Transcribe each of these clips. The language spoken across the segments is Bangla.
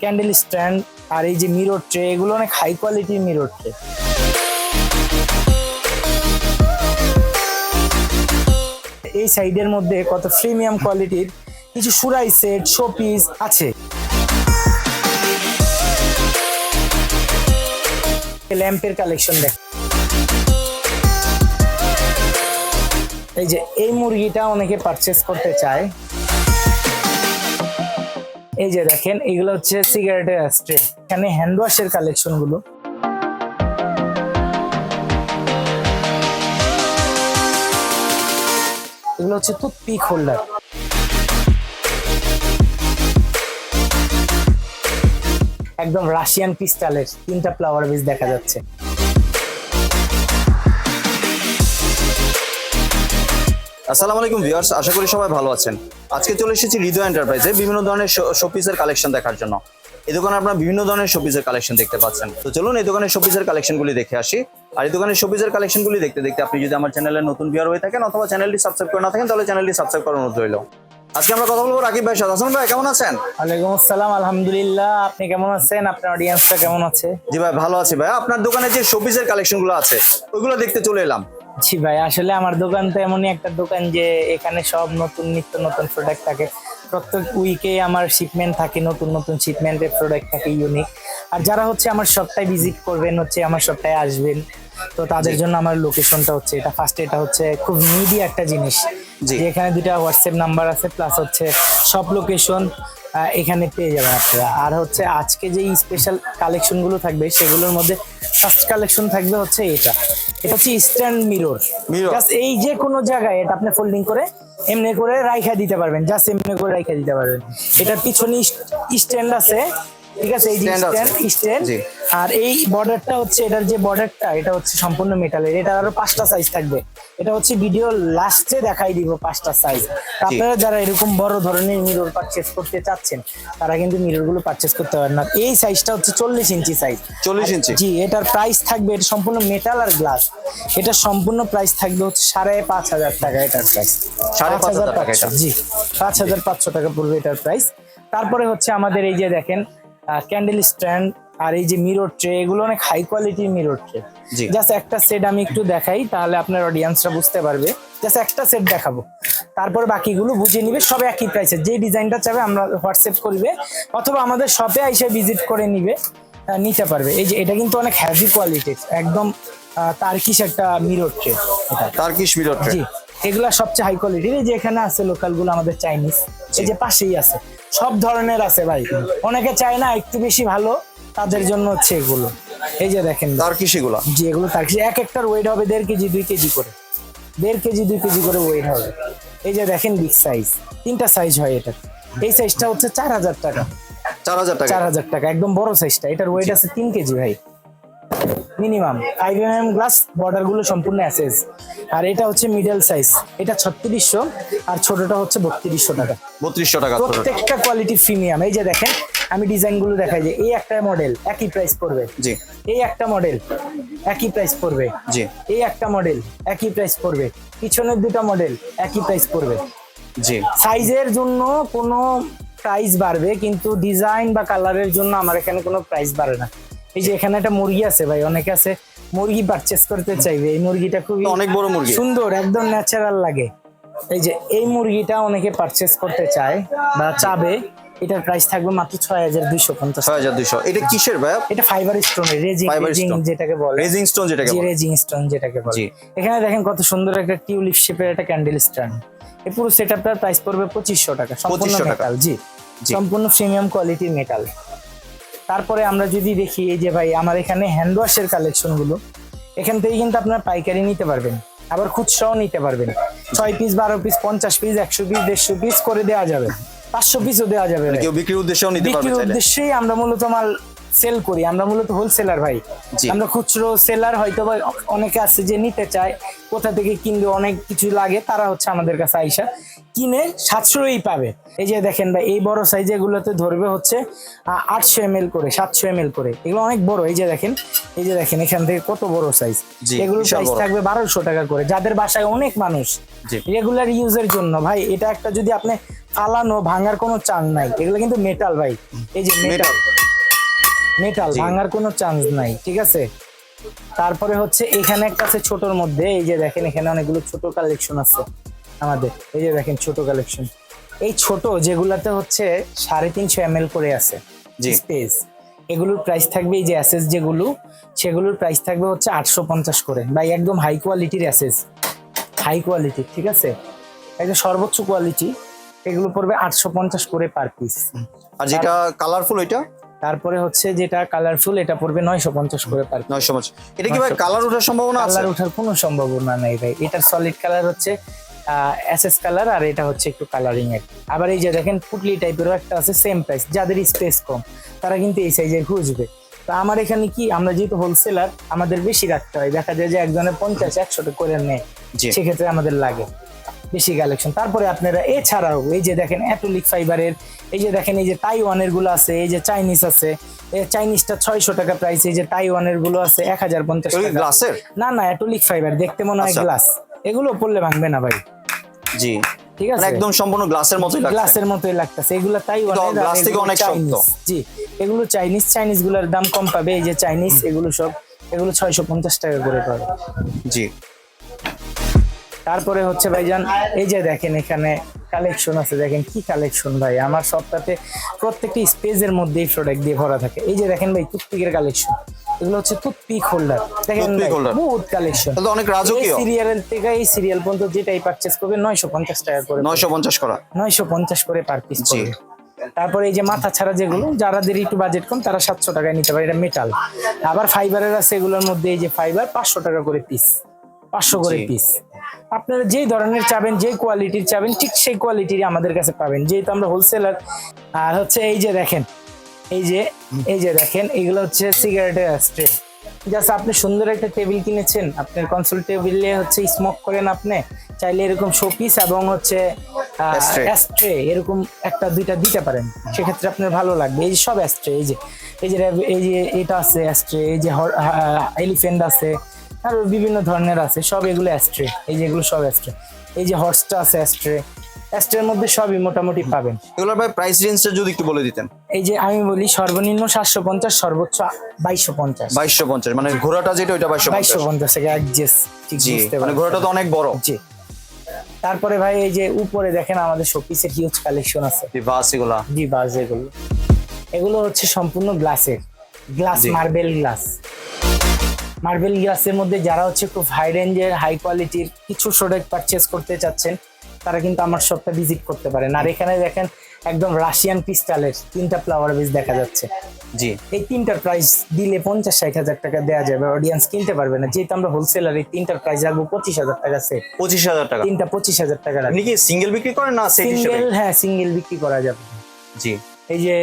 ক্যান্ডেল স্ট্যান্ড আর এই যে মিরর ট্রে এগুলো অনেক হাই কোয়ালিটির মিরর ট্রে এই সাইডের মধ্যে কত প্রিমিয়াম কোয়ালিটির কিছু সুরাই সেট শোপিস আছে। ল্যাম্পের কালেকশন দেখ। এই যে এই মুরগিটা অনেকে পারচেস করতে চায়। এই যে দেখেন, এগুলো হচ্ছে সিগারেটের স্ট্রে এখানে হ্যান্ড ওয়াশের কালেকশনগুলো। এগুলো হচ্ছে টুথপিক হোল্ডার একদম রাশিয়ান ক্রিস্টালের তিনটা ফ্লাওয়ার বেস দেখা যাচ্ছে। আসসালামু আলাইকুম ভিউয়ার্স আশা করি সবাই ভালো আছেন। আজকে চলে এসেছি হৃদয় এন্টারপ্রাইজে বিভিন্ন ধরনের শোপিসের কালেকশন দেখার জন্য। এই দোকানে আপনারা বিভিন্ন ধরনের শোপিসের কালেকশন দেখতে পাচ্ছেন। তো চলুন এই দোকানের শোপিসের কালেকশনগুলি দেখে আসি। আর এই দোকানের শোপিসের কালেকশনগুলি দেখতে দেখতে আপনি যদি আমার চ্যানেলের নতুন ভিউয়ার হয়ে থাকেন অথবা চ্যানেলটি সাবস্ক্রাইব করে না থাকেন তাহলে চ্যানেলটি সাবস্ক্রাইব করার অনুরোধ রইল। আজকে আমরা কথা বলব রাকিব ভাই সাথে। হাসান ভাই কেমন আছেন? ওয়ালাইকুম আসসালাম আলহামদুলিল্লাহ। আপনি কেমন আছেন? আপনার অডিয়েন্সটা কেমন আছে? জি ভাই ভালো আছি ভাই। আপনার দোকানে যে শোপিসের কালেকশনগুলো আছে ওইগুলো দেখতে চলে এলাম। জি ভাই আসলে আমার দোকান তো এমনই একটা দোকান যে এখানে সব নতুন নিত্য নতুন প্রোডাক্ট থাকে। প্রত্যেক উইকে আমার শিপমেন্ট থাকে নতুন নতুন শিপমেন্টের প্রোডাক্ট থাকে ইউনিক আর যারা হচ্ছে আমার সবটাই ভিজিট করবেন হচ্ছে আমার সবটাই আসবেন তো তাদের জন্য আমার লোকেশনটা হচ্ছে এটা। ফার্স্ট এটা হচ্ছে খুব নিডি একটা জিনিস। যে এখানে দুটা হোয়াটসঅ্যাপ নাম্বার আছে প্লাস হচ্ছে সব লোকেশন এখানে পেয়ে যাবেন আপনারা। আর হচ্ছে আজকে যে স্পেশাল কালেকশনগুলো থাকবে সেগুলোর মধ্যে ফার্স্ট কালেকশন থাকবে হচ্ছে এটা। এটা হচ্ছে স্ট্যান্ড মিরর জাস্ট এই যে কোনো জায়গায় এটা আপনি ফোল্ডিং করে এমনি করে রাইখা দিতে পারবেন। জাস্ট এমনি করে রাইখা দিতে পারবেন। এটার পিছনে স্ট্যান্ড আছে। ঠিক আছে? এই যে স্ট্যান্ড স্ট্যান্ড। আর এই বর্ডারটা হচ্ছে এটার যে বর্ডারটা এটা হচ্ছে সম্পূর্ণ মেটালের এটা আরও পাঁচটা সাইজ থাকবে। এটা হচ্ছে ভিডিও লাস্টে দেখাই দিব পাঁচটা সাইজ আপনারা যারা এরকম বড় ধরনের মিরর পারচেস করতে চাচ্ছেন তারা কিন্তু মিররগুলো পারচেস করতে পারেন না। এই সাইজটা হচ্ছে চল্লিশ ইঞ্চি সাইজ 40 ইঞ্চি? জি এটার প্রাইস থাকবে এটা সম্পূর্ণ মেটাল আর গ্লাস এটা সম্পূর্ণ প্রাইস থাকবে হচ্ছে সাড়ে পাঁচ হাজার টাকা এটার প্রাইস সাড়ে পাঁচ হাজার টাকা এটা। জি পাঁচ হাজার পাঁচশো টাকা পড়বে এটার প্রাইস তারপরে হচ্ছে আমাদের এই যে দেখেন ক্যান্ডেল স্ট্যান্ড আর এই যে মিরর ট্রে এগুলো অনেক হাই কোয়ালিটির মিরর ট্রে। জাস্ট একটা সেট আমি একটু দেখাই তাহলে আপনার অডিয়েন্সরা বুঝতে পারবে। জাস্ট একটা সেট দেখাবো। তারপর বাকিগুলো বুঝে নিবে সব একই প্রাইসের যে ডিজাইনটা চাবে আমরা হোয়াটসঅ্যাপ করবে অথবা আমাদের শপে এসে ভিজিট করে নিবে নিতে পারবে। এই যে এটা কিন্তু অনেক হ্যাভি কোয়ালিটির একদম তার্কিশ একটা মিরর ট্রে তার্কিশ মিরর জি এগুলা সবচেয়ে হাই কোয়ালিটির এই যে এখানে আছে লোকালগুলো আমাদের চাইনিজ এই যে পাশেই আছে। সব ধরনের আছে ভাই। অনেকে চায় না একটু বেশি ভালো তাদের জন্য হচ্ছে এগুলো। এই যে দেখেন। তার্কিশ এগুলা? জি এগুলো তার এক একটার ওয়েট হবে দেড় কেজি দুই কেজি করে। দেড় কেজি দুই কেজি করে ওয়েট হবে। এই যে দেখেন বিগ সাইজ তিনটা সাইজ হয় এটা এই সাইজটা হচ্ছে চার হাজার টাকা। চার হাজার টাকা। চার হাজার টাকা। একদম বড় সাইজটা এটার ওয়েট আছে তিন কেজি ভাই। Minimum five M M glass বর্ডারগুলো সম্পূর্ণ অ্যাসেস আর এটা হচ্ছে মিডল সাইজ এটা ছত্রিশশো আর ছোটটা হচ্ছে বত্রিশশো টাকা। বত্রিশশো টাকা প্রত্যেকটা কোয়ালিটি প্রিমিয়াম এই যে দেখেন আমি ডিজাইনগুলো দেখাই যে এই একটা মডেল একই প্রাইস পড়বে। জি। এই একটা মডেল একই প্রাইস পড়বে। জি। এই একটা মডেল একই প্রাইস পড়বে। পিছনের দুটো মডেল একই প্রাইস পড়বে। জি। সাইজের জন্য কোনো প্রাইস বাড়বে কিন্তু ডিজাইন বা কালারের জন্য আমার এখানে কোনো প্রাইস বাড়ে না। এই যে এখানে একটা মুরগি আছে ভাই অনেকে আছে মুরগি পারচেস করতে চাইবে। এই মুরগিটা খুবই অনেক বড় মুরগি। সুন্দর একদম ন্যাচারাল লাগে। এই যে এই মুরগিটা অনেকে পারচেস করতে চায় বা চাবে। এটার প্রাইস থাকবে মাত্র ছয় হাজার দুইশো পঞ্চাশ ছয় হাজার দুইশো। এটা কিসের ভাই? এটা ফাইবার স্টোন রেজিং রেজিং যেটাকে বলে। রেজিং স্টোন যেটাকে বলে। রেজিং স্টোন যেটাকে বলে। এখানে দেখেন কত সুন্দর একটা টিউলিপ শেপের একটা ক্যান্ডেল স্ট্যান্ড এই পুরো সেটআপটার প্রাইস পড়বে পঁচিশশো টাকা। সম্পূর্ণ মেটাল জি। সম্পূর্ণ প্রিমিয়াম কোয়ালিটির মেটাল তারপরে আমরা যদি দেখি এই যে ভাই আমার এখানে হ্যান্ড ওয়াশের কালেকশনগুলো। এখান থেকে কিন্তু আপনার পাইকারি নিতে পারবেন। আবার খুচরাও নিতে পারবেন। ছয় পিস বারো পিস পঞ্চাশ পিস একশো পিস দেড়শো পিস করে দেওয়া যাবে। পাঁচশো পিসও দেওয়া যাবে ভাই। কেউ বিক্রির উদ্দেশ্যেও নিতে পারবে বিক্রির উদ্দেশ্যেই আমরা মূলত মাল সেল করি। আমরা মূলত হোলসেলার ভাই। আমরা খুচরো সেলার হয়তো বা অনেকে আছে যে নিতে চায় কোথা থেকে কিনবে অনেক কিছু লাগে তারা হচ্ছে আমাদের কাছে আইসা কিনে সাতশোই পাবে। এই যে দেখেন ভাই এই বড় সাইজ এগুলোতে ধরবে হচ্ছে আটশো এম করে সাতশো এম করে। এগুলো অনেক বড় এই যে দেখেন এই যে দেখেন এখান থেকে কত বড় সাইজ এগুলো প্রাইস থাকবে বারোশো টাকা করে যাদের বাসায় অনেক মানুষ। রেগুলার ইউজের জন্য ভাই এটা একটা যদি আপনি ফালানো ভাঙার কোনো চান নাই এগুলো কিন্তু মেটাল ভাই। এই যে মেটাল মেটাল ভাঙার কোনো চান্স নাই ঠিক আছে? তারপরে হচ্ছে এখানে একটা আছে ছোটর মধ্যে এই যে দেখেন এখানে অনেকগুলো ছোট কালেকশন আছে আমাদের এই যে দেখেন ছোট কালেকশন এই ছোট যেগুলাতে হচ্ছে সাড়ে তিনশো এম করে আছে স্পেস এগুলোর প্রাইস থাকবে এই যে অ্যাসেস যেগুলো সেগুলোর প্রাইস থাকবে হচ্ছে আটশো পঞ্চাশ করে। বা একদম হাই কোয়ালিটির অ্যাসেস হাই কোয়ালিটি ঠিক আছে? একদম সর্বোচ্চ কোয়ালিটি এগুলো পড়বে আটশো পঞ্চাশ করে পার পিস আর যেটা কালারফুল ওইটা? তারপরে হচ্ছে যেটা কালারফুল এটা পড়বে নয়শো পঞ্চাশ করে পার নয়শো পাঁচ এটা কি ভাই কালার ওঠার সম্ভাবনা আছে? কালার ওঠার কোনো সম্ভাবনা নাই ভাই। এটার সলিড কালার হচ্ছে এসএস কালার আর এটা হচ্ছে একটু কালারিং এর। আবার এই যে দেখেন পুটলি টাইপেরও একটা আছে সেম প্রাইস যাদের স্পেস কম তারা কিন্তু এই সাইজের খুঁজবে। তো আমার এখানে কি আমরা যেহেতু হোলসেলার আমাদের বেশি রাখতে হয়। দেখা যায় যে একজনের পঞ্চাশ একশোটা করে নেয়। সেক্ষেত্রে আমাদের লাগে। বেশি কালেকশন তারপরে আপনারা এছাড়াও এই যে দেখেন অ্যাটোলিক ফাইবারের এই যে দেখেন এই যে তাইওয়ানেরগুলো আছে এই যে চাইনিজ আছে এই চাইনিজটা ছয়শো টাকা প্রাইস এই যে তাইওয়ানেরগুলো আছে এক হাজার পঞ্চাশ টাকা। গ্লাসের না না অ্যাটোলিক ফাইবার দেখতে মনে হয় আচ্ছা। গ্লাস এগুলো পড়লে ভাঙবে না ভাই। জি। ঠিক মানে আছে? একদম সম্পূর্ণ গ্লাসের মতোই লাগছে। গ্লাসের মতোই লাগতেছে। এগুলো তাই glass থেকে অনেক শক্ত। জি এগুলো চাইনিজ চাইনিজগুলোর দাম কম পাবে এই যে চাইনিজ এগুলো সব এগুলো ছয়শো পঞ্চাশ টাকা করে পাবে। জি। তারপরে হচ্ছে ভাইজান এই যে দেখেন এখানে কালেকশন আছে দেখেন কি কালেকশন ভাই। আমার সবটাতে প্রত্যেকটি স্পেসের মধ্যেই প্রোডাক্ট দিয়ে ভরা থাকে। এই যে দেখেন ভাই টুথপিকের কালেকশন এগুলো হচ্ছে টুথপিক হোল্ডার দেখেন বহুত কালেকশন তাহলে অনেক এই রাজকীয় সিরিয়াল থেকে এই সিরিয়াল পর্যন্ত যেটাই পারচেস করবে নয়শো পঞ্চাশ টাকা করে নয়শো পঞ্চাশ করা। নয়শো পঞ্চাশ করে পার পিস জি। তারপরে এই যে মাথা ছাড়া যেগুলো যারাদের একটু বাজেট কম তারা সাতশো টাকায় নিতে পারে। এটা মেটাল আবার ফাইবারের আছে এগুলোর মধ্যে এই যে ফাইবার পাঁচশো টাকা করে পিস পাঁচশো করে পিস আপনারা যেই ধরনের চাবেন যে কোয়ালিটির চাবেন ঠিক সেই কোয়ালিটির আমাদের কাছে পাবেন। যেহেতু আমরা হোলসেলার আর হচ্ছে এই যে দেখেন এই যে এই যে দেখেন এগুলো হচ্ছে সিগারেটের স্ট্রে জাস্ট আপনি সুন্দর একটা টেবিল কিনেছেন আপনার কনসোল টেবিলে হচ্ছে স্মোক করেন আপনি চাইলে এরকম শোপিস এবং হচ্ছে। অ্যাস্ট্রে এরকম একটা দুইটা দিতে পারেন। সেক্ষেত্রে আপনার ভালো লাগবে। এই যে সব অ্যাস্ট্রে এই যে এই যে এই যে এটা আছে অ্যাস্ট্রে এই যে এলিফেন্ট আছে আর বিভিন্ন ধরনের আছে। সব এগুলো অ্যাস্ট্রে এই যে এগুলো সব অ্যাস্ট্রে এই যে হর্সটা আছে অ্যাস্ট্রে অ্যাস্ট্রের মধ্যে সবই মোটামুটি পাবেন। এগুলোর ভাই প্রাইস রেঞ্জটা যদি একটু বলে দিতেন। এই যে আমি বলি সর্বনিম্ন সাতশো পঞ্চাশ সর্বোচ্চ বাইশশো পঞ্চাশ। বাইশশো পঞ্চাশ মানে ঘোড়াটা যেটা ওইটা বাইশশো বাইশশো পঞ্চাশ থেকে অ্যাডজাস্ট ঠিক জি বুঝতে মানে। ঘোড়াটা তো অনেক বড়। জি। তারপরে ভাই এই যে উপরে দেখেন আমাদের শোপিসের হিউজ কালেকশন আছে। বাস এগুলো। জি বাস এগুলো। এগুলো হচ্ছে সম্পূর্ণ গ্লাসের গ্লাস মার্বেল গ্লাস মার্বেল গ্লাসের মধ্যে যারা হচ্ছে খুব হাই রেঞ্জের হাই কোয়ালিটির কিছু প্রোডাক্ট পারচেস করতে চাচ্ছেন তারা কিন্তু আমার শপটা ভিজিট করতে পারেন। আর এখানে দেখেন একদম রাশিয়ান পিস্টালের তিনটা ফ্লাওয়ার বেস দেখা যাচ্ছে। জি। এই তিনটার প্রাইস দিলে পঞ্চাশ ষাট হাজার টাকা দেওয়া যাবে অডিয়েন্স কিনতে পারবে না। যেহেতু আমরা হোলসেলার এই তিনটার প্রাইস রাখব পঁচিশ হাজার টাকা সেট পঁচিশ হাজার টাকা। তিনটা পঁচিশ হাজার টাকা আপনি কি সিঙ্গেল বিক্রি করেন না সিঙ্গেল হ্যাঁ সিঙ্গেল বিক্রি করা যাবে। জি। এই যে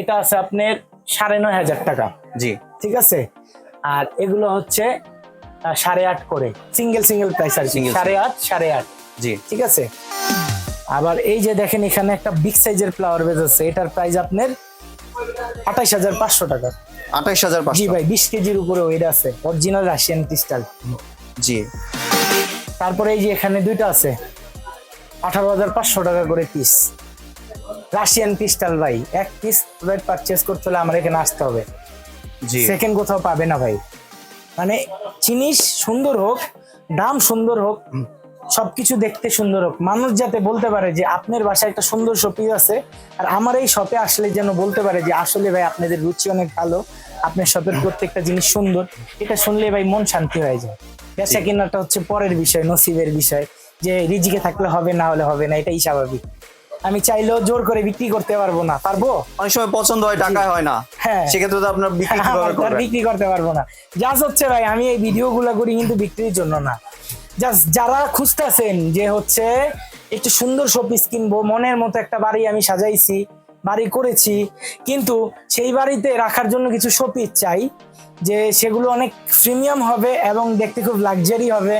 এটা আছে আপনার সাড়ে নয় হাজার টাকা। জি। ঠিক আছে? আর এগুলো হচ্ছে সাড়ে আট করে। সিঙ্গেল সিঙ্গেল প্রাইস আর সাড়ে আট সাড়ে আট। জি। ঠিক আছে? আবার এই যে দেখেন এখানে একটা বিগ সাইজের ফ্লাওয়ার বেজ আছে। এটার প্রাইস আপনার আঠাইশ হাজার পাঁচশো টাকা। আঠাইশ হাজার জি ভাই বিশ কেজির উপরে ওয়েট আছে। অরিজিনাল রাশিয়ান ক্রিস্টাল জি। তারপরে এই যে এখানে দুইটা আছে। আঠারো হাজার পাঁচশো টাকা করে পিস রাশিয়ান ক্রিস্টাল ভাই এক পিস প্রোডাক্ট পারচেস করতে হলে আমার এখানে আসতে হবে। সেকেন্ড কোথাও পাবে না ভাই। মানে জিনিস সুন্দর হোক দাম সুন্দর হোক সবকিছু দেখতে সুন্দর হোক। মানুষ যাতে বলতে পারে যে আপনার বাসায় একটা সুন্দর শপিং আছে আর আমার এই শপে আসলে যেন বলতে পারে যে আসলে ভাই আপনাদের রুচি অনেক ভালো আপনার শপের প্রত্যেকটা জিনিস সুন্দর এটা শুনলে ভাই মন শান্তি হয়ে যায়। বেচা কেনাটা হচ্ছে পরের বিষয় নসিবের বিষয় যে রিজিকে থাকলে হবে না হলে হবে না এটাই স্বাভাবিক। আমি চাইলেও জোর করে বিক্রি করতে পারব না পারব? অনেক সময় পছন্দ হয় টাকা হয় না। হ্যাঁ। সেক্ষেত্রে তো আপনার বিক্রি কীভাবে করবেন? বিক্রি করতে পারব না। জাস্ট হচ্ছে ভাই আমি এই ভিডিও গুলা করি কিন্তু বিক্রির জন্য না। জাস্ট যারা খুঁজতেছেন যে হচ্ছে একটু সুন্দর শোপিস কিনবো মনের মতো একটা বাড়ি আমি সাজাইছি বাড়ি করেছি কিন্তু সেই বাড়িতে রাখার জন্য কিছু শোপিস চাই যে সেগুলো অনেক প্রিমিয়াম হবে এবং দেখতে খুব লাক্সারি হবে।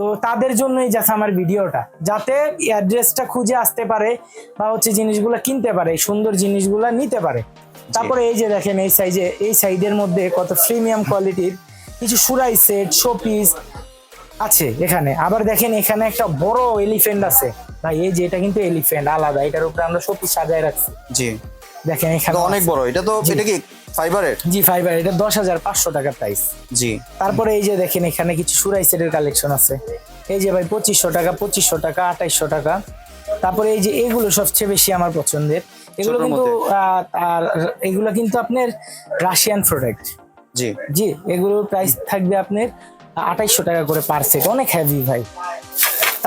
তো তাদের জন্যই যাচ্ছে আমার ভিডিওটা। যাতে অ্যাড্রেসটা খুঁজে আসতে পারে বা হচ্ছে জিনিসগুলো কিনতে পারে সুন্দর জিনিসগুলো নিতে পারে। তারপরে এই যে দেখেন এই সাইজে এই সাইডের মধ্যে কত প্রিমিয়াম কোয়ালিটির কিছু সুরাই সেট শোপিস আছে এখানে। আবার দেখেন এখানে একটা বড় এলিফেন্ট আছে। ভাই এই যে এটা কিন্তু এলিফেন্ট আলাদা। এটার উপরে আমরা শোপিস সাজায় রাখছি। জি। দেখেন এখানে অনেক বড়। এটা তো। এটা কি ফাইবারের জি ফাইবার এটা দশ হাজার পাঁচশো টাকার প্রাইস জি। তারপরে এই যে দেখেন এখানে কিছু সুরাই সেটের কালেকশন আছে। এই যে ভাই পঁচিশশো টাকা পঁচিশশো টাকা আঠাইশশো টাকা। তারপরে এই যে এগুলো সবচেয়ে বেশি আমার পছন্দের। এগুলো কিন্তু আর এগুলো কিন্তু আপনার রাশিয়ান প্রোডাক্ট জি। জি এগুলোর প্রাইস থাকবে আপনার আঠাইশশো টাকা করে পার সেট অনেক হেভি ভাই।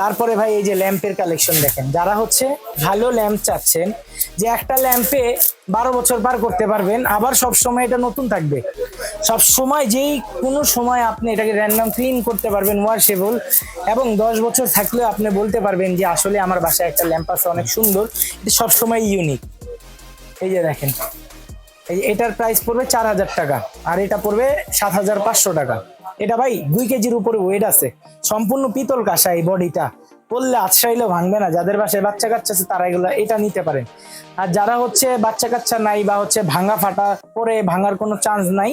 তারপরে ভাই এই যে ল্যাম্পের কালেকশন দেখেন, যারা হচ্ছে ভালো ল্যাম্প চাচ্ছেন, যে একটা ল্যাম্পে বারো বছর পার করতে পারবেন, আবার সব সময় এটা নতুন থাকবে। সব সময় যেই কোনো সময় আপনি এটাকে র্যান্ডাম ক্লিন করতে পারবেন ওয়াশেবল এবং দশ বছর থাকলেও আপনি বলতে পারবেন যে আসলে আমার বাসায় একটা ল্যাম্প আছে, অনেক সুন্দর, এটা সবসময় ইউনিক এই যে দেখেন এটার প্রাইস পড়বে চার হাজার টাকা আর এটা পড়বে সাত হাজার পাঁচশো টাকা। এটা ভাই দুই কেজির উপরে ওয়েট আছে। সম্পূর্ণ পিতল কাঁসা এই বডিটা পড়লে আশ্রাইলেও ভাঙবে না। যাদের বাসায় বাচ্চা কাচ্চা আছে তারা এগুলো এটা নিতে পারেন। আর যারা হচ্ছে বাচ্চা কাচ্চা নাই বা হচ্ছে ভাঙা ফাটা পরে ভাঙার কোনো চান্স নাই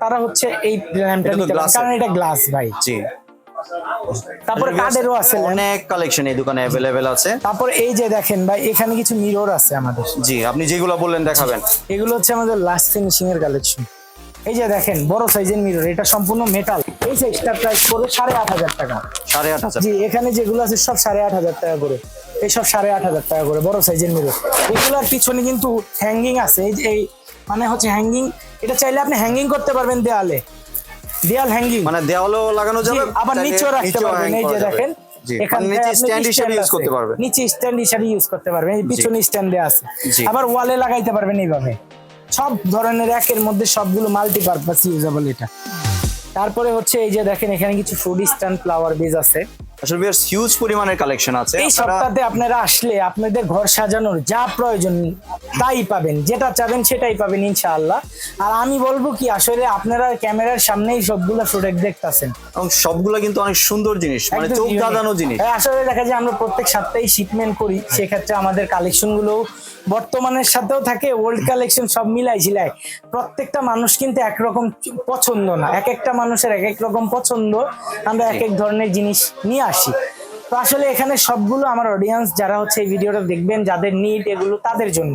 তারা হচ্ছে এই ল্যাম্পটা নিতে পারেন। কারণ এটা গ্লাস ভাই। জি। তারপরে কাঠেরও আছে অনেক কালেকশন এই দোকানে অ্যাভেলেবেল আছে। তারপর এই যে দেখেন ভাই এখানে কিছু মিরর আছে আমাদের। জি আপনি যেগুলো বললেন দেখাবেন। এগুলো হচ্ছে আমাদের লাস্ট ফিনিশিং এর কালেকশন এই যে দেখেন বড় সাইজের মিরর এটা সম্পূর্ণ মেটাল এই সাইজটার প্রাইস পড়বে সাড়ে আট হাজার টাকা। সাড়ে আট হাজার। জি এখানে যেগুলো আছে সব সাড়ে আট হাজার টাকা করে। এই সব সাড়ে আট হাজার টাকা করে বড় সাইজের মিরর এগুলোর পিছনে কিন্তু হ্যাঙ্গিং আছে। এই যে এই মানে হচ্ছে হ্যাঙ্গিং এটা চাইলে আপনি হ্যাঙ্গিং করতে পারবেন দেয়ালে। দেয়াল হ্যাঙ্গিং মানে দেওয়ালেও লাগানো যাবে আবার নিচেও রাখতে পারবেন এই যে দেখেন। মানে নিচে স্ট্যান্ড হিসেবে ইউজ করতে পারবেন। এই পিছনে স্ট্যান্ডে আছে। আবার ওয়ালে লাগাইতে পারবেন এইভাবে। সব ধরনের একের মধ্যে সবগুলো মাল্টিপারপাস ইউজেবল এটা। তারপরে হচ্ছে এই যে দেখেন এখানে কিছু ফুড স্ট্যান্ড ফ্লাওয়ার বেজ আছে। আসলে হিউজ পরিমাণের কালেকশন আছে। এই সপ্তাহে আপনারা আসলে আপনাদের ঘর সাজানোর যা প্রয়োজন তাই পাবেন যেটা চাবেন সেটাই পাবেন ইনশাআল্লাহ। আর আমি বলব কি আসলে আপনারা ক্যামেরার সামনেই সবগুলো প্রোডাক্ট দেখতাছেন। এবং সবগুলো কিন্তু অনেক সুন্দর জিনিস মানে চোখ দাদানো জিনিস। হ্যাঁ, আসলে দেখা যায় আমরা প্রত্যেক সপ্তাহে শিপমেন্ট করি সেক্ষেত্রে আমাদের কালেকশনগুলো বর্তমানের সাথেও থাকে ওল্ড কালেকশন সব মিলাই ঝিলাই প্রত্যেকটা মানুষ কিন্তু একরকম পছন্দ না এক একটা মানুষের এক এক রকম পছন্দ আমরা এক এক ধরনের জিনিস নিয়ে আসি। তো আসলে এখানে সবগুলো আমার অডিয়েন্স যারা হচ্ছে এই ভিডিওটা দেখবেন, যাদের নিড এগুলো তাদের জন্য।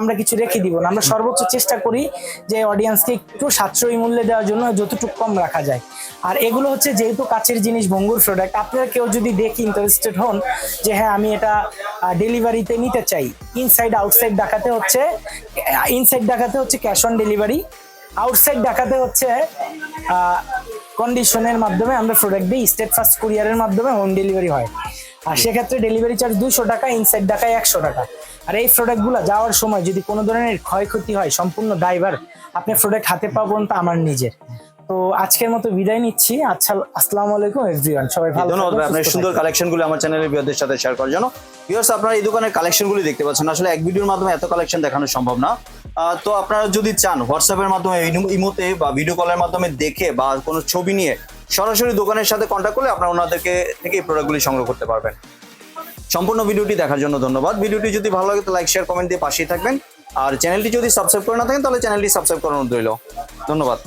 আমরা কিছু রেখে দিব না। আমরা সর্বোচ্চ চেষ্টা করি যে অডিয়েন্সকে একটু সাশ্রয়ী মূল্যে দেওয়ার জন্য যতটুকু কম রাখা যায়। আর এগুলো হচ্ছে যেহেতু কাছের জিনিস, ভঙ্গুর প্রোডাক্ট আপনারা কেউ যদি দেখি ইন্টারেস্টেড হন যে হ্যাঁ আমি এটা ডেলিভারিতে নিতে চাই ইনসাইড আউটসাইড দেখাতে হচ্ছে ইনসাইড দেখাতে হচ্ছে ক্যাশ অন ডেলিভারি আউটসাইড দেখাতে হচ্ছে কন্ডিশনের মাধ্যমে আমরা প্রোডাক্ট দিই স্টেট ফার্স্ট কুরিয়ারের মাধ্যমে হোম ডেলিভারি হয়। আর সেক্ষেত্রে ডেলিভারি চার্জ দুশো টাকা ইনসাইড ঢাকায় একশো টাকা। আর এই প্রোডাক্টগুলো যাওয়ার সময় যদি কোনো ধরনের ক্ষয়ক্ষতি হয় সম্পূর্ণ ড্রাইভার আপনি প্রোডাক্ট হাতে পাবেন তো আমার নিজের। তো আজকের মতো বিদায় নিচ্ছি। আচ্ছা আসসালামু আলাইকুম এভরিওয়ান সবাই ভালো ধন্যবাদ আপনার সুন্দর থাকবেন। কালেকশনগুলো আমার চ্যানেলের ভিউয়ারদের সাথে শেয়ার করার জন্য। ভিউয়ার্স আপনারা এই দোকানের কালেকশন গুলি দেখতে পাচ্ছেন। আসলে এক ভিডিওর মাধ্যমে এত কালেকশন দেখানো সম্ভব না। তো আপনারা যদি চান হোয়াটসঅ্যাপের মাধ্যমে, ইমো- ইমোতে বা ভিডিও কলের মাধ্যমে দেখে বা কোনো ছবি নিয়ে সরাসরি দোকানের সাথে কন্ট্যাক্ট করলে আপনারা ওনাদেরকে থেকে এই প্রোডাক্টগুলি সংগ্রহ করতে পারবেন। সম্পূর্ণ ভিডিওটি দেখার জন্য ধন্যবাদ। ভিডিওটি যদি ভালো লাগে, তো লাইক শেয়ার কমেন্ট দিয়ে পাশেই থাকবেন। আর চ্যানেলটি যদি সাবস্ক্রাইব করে না থাকেন, তাহলে চ্যানেলটি সাবস্ক্রাইব করানো রইল। ধন্যবাদ।